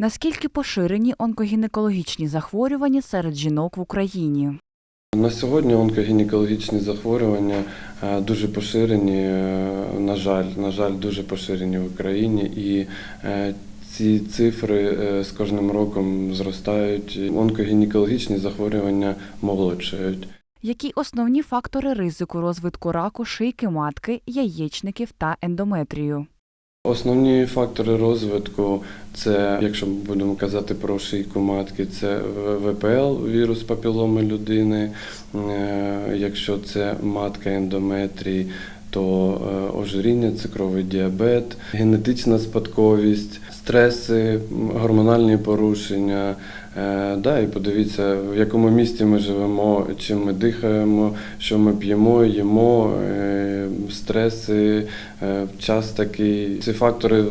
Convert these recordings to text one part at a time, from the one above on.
Наскільки поширені онкогінекологічні захворювання серед жінок в Україні? На сьогодні онкогінекологічні захворювання е, дуже поширені, е, на жаль, на жаль, дуже поширені в Україні, і е, ці цифри з кожним роком зростають. Онкогінекологічні захворювання молодшають. Які основні фактори ризику розвитку раку шийки матки, яєчників та ендометрію? Основні фактори розвитку це, якщо будемо казати про шийку матки, це ВПЛ, вірус папіломи людини. Е, Якщо це матка ендометрій, то е, ожиріння, цукровий діабет, генетична спадковість, стреси, гормональні порушення. Е, Да, і подивіться, в якому місті ми живемо, чим ми дихаємо, що ми п'ємо, їмо, е, стреси, час такий. Ці фактори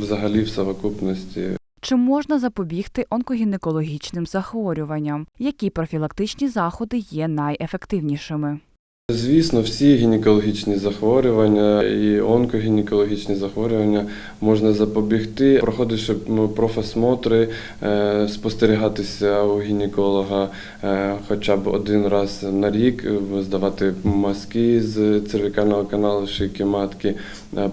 взагалі в совокупності Чи можна запобігти онкогінекологічним захворюванням? Які профілактичні заходи є найефективнішими? Звісно, всі гінекологічні захворювання і онкогінекологічні захворювання можна запобігти, проходивши профосмотри, е, спостерігатися у гінеколога е, хоча б один раз на рік, е, здавати мазки з цервікального каналу шийки матки,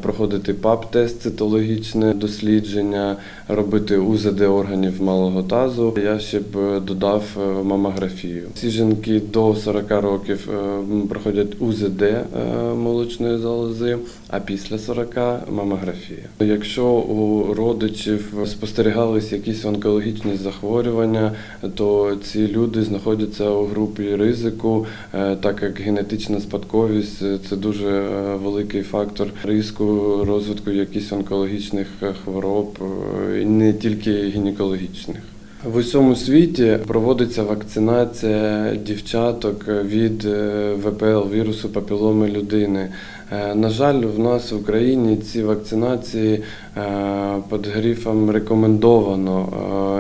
проходити ПАП-тест, цитологічне дослідження, робити УЗД органів малого тазу. Я ще б додав мамографію. Всі жінки до 40 років м, проходять УЗД е, молочної залози, а після 40 мамографія. Якщо у родичів спостерігались якісь онкологічні захворювання, то ці люди знаходяться у групі ризику, е, так як генетична спадковість це дуже е, великий фактор ризику розвитку якихось онкологічних хвороб, не тільки гінекологічних. В усьому світі проводиться вакцинація дівчаток від е, ВПЛ вірусу папіломи людини. Е, На жаль, в нас в Україні ці вакцинації е, під грифом рекомендовано,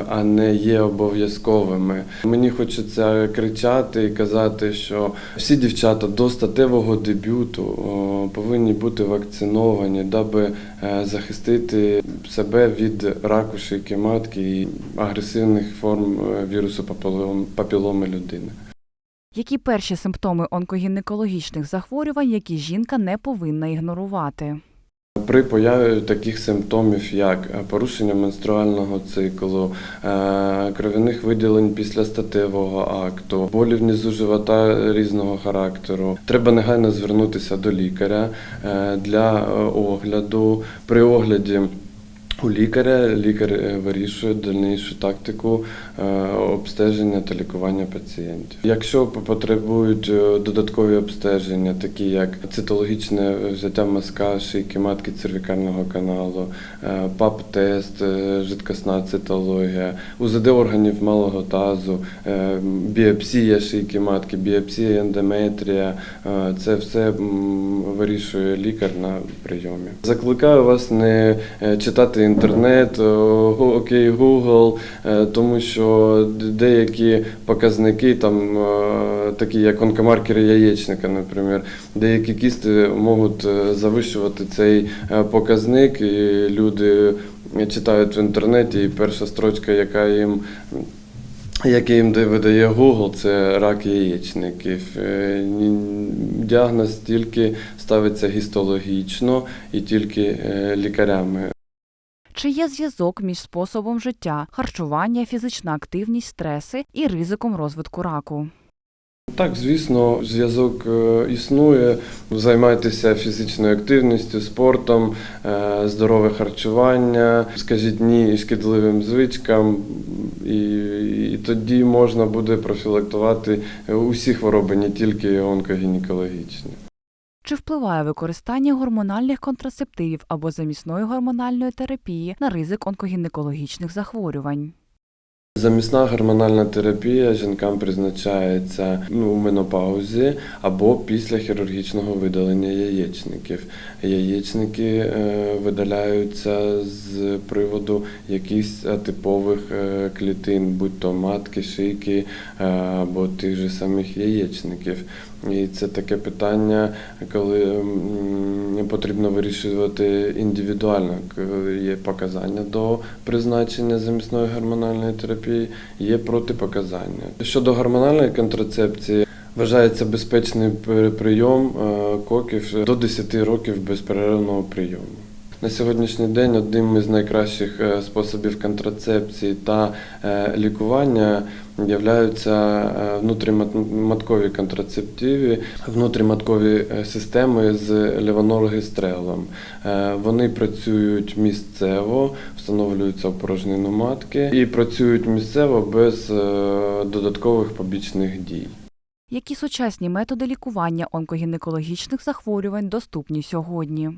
е, а не є обов'язковими. Мені хочеться кричати і казати, що всі дівчата до статевого дебюту повинні бути вакциновані, даби захистити себе від раку шийки матки і агресивних форм вірусу папілом- папіломи людини. Які перші симптоми онкогінекологічних захворювань, які жінка не повинна ігнорувати? При появі таких симптомів, як е, порушення менструального циклу, е, кров'яних виділень після статевого акту, болі внизу живота різного характеру, треба негайно звернутися до лікаря е, для огляду. При огляді у лікаря лікар е, вирішує дальнішу тактику е, обстеження та лікування пацієнтів. Якщо потребують е, додаткові обстеження, такі як цитологічне взяття мазка, шийки матки цервікального каналу, ПАП-тест, жидкосна цитологія, УЗД органів малого тазу, біопсія шийки матки, біопсія ендометрія, це все вирішує лікар на прийомі. Закликаю вас не читати інтернет, окей, Google, е, тому що деякі показники, там, е, такі як онкомаркери яєчника, наприклад, деякі кісти можуть е, завищувати цей е, показник, і люди читають в інтернеті, і перша строчка, яка їм який їм видає Google, це рак яєчників. Е, Діагноз тільки ставиться гістологічно і тільки е, лікарями. Чи є зв'язок між способом життя, харчування, фізична активність, стреси і ризиком розвитку раку? Так, звісно, зв'язок е, існує. Займайтеся фізичною активністю, спортом, е, здорове харчування, скажіть ні шкідливим звичкам, і, і тоді можна буде профілактувати усі хвороби, не тільки онкогінекологічні. Чи впливає використання гормональних контрацептивів або замісної гормональної терапії на ризик онкогінекологічних захворювань? Замісна гормональна терапія жінкам призначається ну, у менопаузі або після хірургічного видалення яєчників. Яєчники е, видаляються з приводу якихось атипових е, клітин, будь то матки, шийки е, або тих же самих яєчників. І це таке питання, коли потрібно вирішувати індивідуально. Є показання до призначення замісної гормональної терапії, є протипоказання. Щодо гормональної контрацепції, вважається безпечний при- прийом е, коків до 10 років безперервного прийому. На сьогоднішній день одним із найкращих е, способів контрацепції та е, лікування являються е, внутріматкові контрацептиви, внутріматкові системи з левоноргестрелом. Е, Вони працюють місцево, встановлюються порожнину матки і працюють місцево без додаткових побічних дій. Які сучасні методи лікування онкогінекологічних захворювань доступні сьогодні?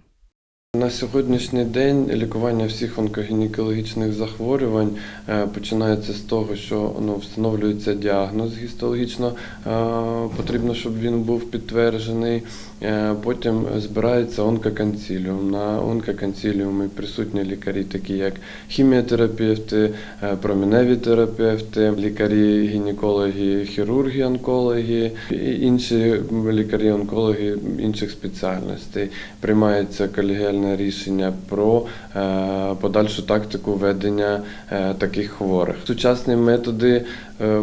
На сьогоднішній день лікування всіх онкогінекологічних захворювань е, починається з того, що ну, встановлюється діагноз гістологічно, е, потрібно, щоб він був підтверджений. Е, Потім збирається онкоконсиліум. На онкоконсиліумі присутні лікарі, такі як хіміотерапевти, проміневі терапевти, лікарі, гінекологи, хірурги, онкологи, і інші лікарі-онкологи інших спеціальностей. Приймається колегіальне рішення про е, подальшу тактику ведення е, таких хворих. Сучасні методи е,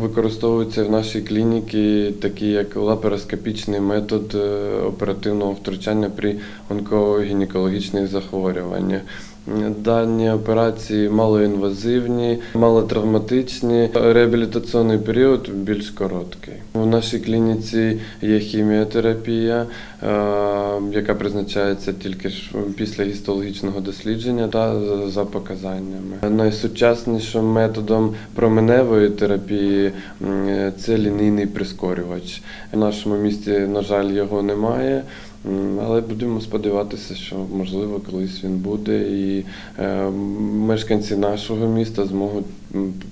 використовуються в нашій клініці, такі як лапароскопічний метод оперативного втручання при онкогінекологічних захворюваннях. Дані операції малоінвазивні, малотравматичні. Реабілітаційний період більш короткий. У нашій клініці є хіміотерапія, е, яка призначається тільки після гістологічного дослідження та за показаннями. Найсучаснішим методом променевої терапії це лінійний прискорювач. В нашому місті, на жаль, його немає. Але будемо сподіватися, що можливо колись він буде, і е, мешканці нашого міста зможуть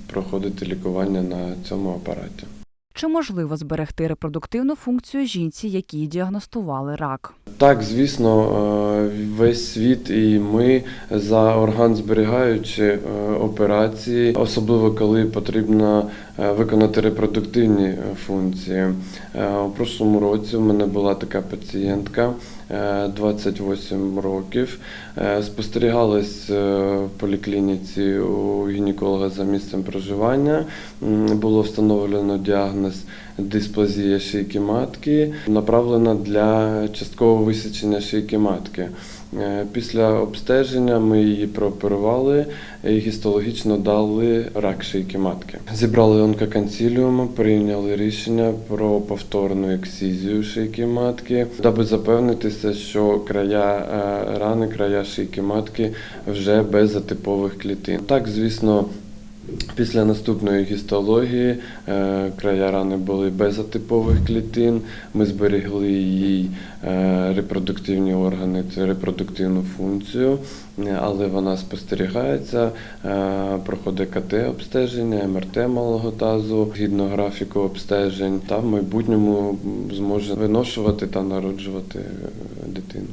проходити лікування на цьому апараті. Чи можливо зберегти репродуктивну функцію жінці, якій діагностували рак? Так, звісно, е, весь світ і ми за орган зберігаючи е, операції, особливо коли потрібно е, виконати репродуктивні функції. У прошлому році в мене була така пацієнтка. е, 28 років спостерігалась в поліклініці у гінеколога за місцем проживання. Було встановлено діагноз дисплазія шийки матки, направлена для часткового висічення шийки матки. Е, Після обстеження ми її прооперували і гістологічно дали рак шийки матки. Зібрали онкоконсиліум, прийняли рішення про повторну ексизію шийки матки, даби запевнитися, що края е, рани, края шийки матки вже без атипових клітин. Так, звісно. Після наступної гістології е, края рани були без атипових клітин. Ми зберегли їй е, репродуктивні органи репродуктивну функцію, е, але вона спостерігається, проходить КТ-обстеження, МРТ малого тазу, згідно графіку обстежень, та в майбутньому зможе виношувати та народжувати дитину.